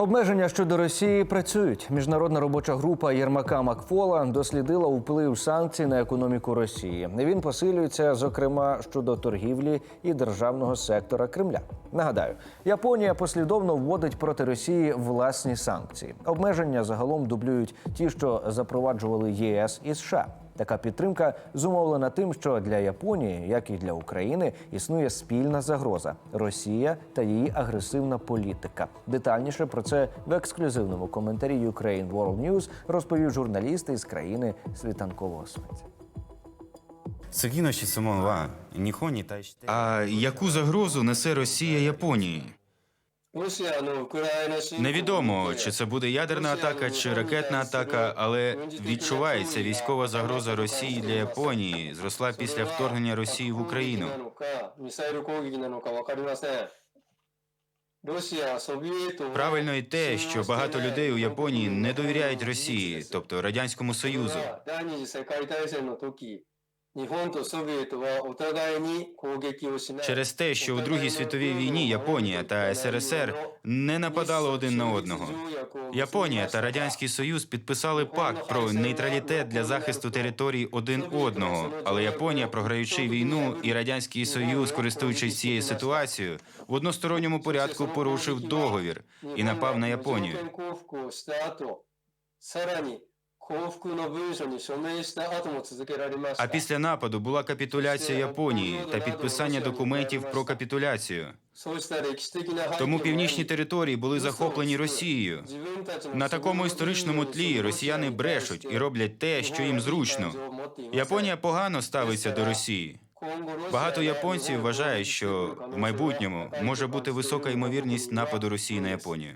Обмеження щодо Росії працюють. Міжнародна робоча група Єрмака Макфола дослідила вплив санкцій на економіку Росії. Він посилюється, зокрема щодо торгівлі і державного сектора Кремля. Нагадаю, Японія послідовно вводить проти Росії власні санкції. Обмеження загалом дублюють ті, що запроваджували ЄС і США. Така підтримка зумовлена тим, що для Японії, як і для України, існує спільна загроза Росія та її агресивна політика. Детальніше про це в ексклюзивному коментарі Ukraine World News розповів журналіст із країни світанкового світу. А яку загрозу несе Росія Японії? Невідомо, чи це буде ядерна атака чи ракетна атака, але відчувається військова загроза Росії для Японії. Зросла після вторгнення Росії в Україну. Правильно і те, що багато людей у Японії не довіряють Росії, тобто радянському союзу. Через те, що у Другій світовій війні Японія та СРСР не нападали один на одного. Японія та Радянський Союз підписали пакт про нейтралітет для захисту територій один одного. Але Японія, програючи війну, і Радянський Союз, користуючись цією ситуацією, в односторонньому порядку порушив договір і напав на Японію. А після нападу була капітуляція Японії та підписання документів про капітуляцію. Тому північні території були захоплені Росією. На такому історичному тлі росіяни брешуть і роблять те, що їм зручно. Японія погано ставиться до Росії. Багато японців вважають, що в майбутньому може бути висока ймовірність нападу Росії на Японію.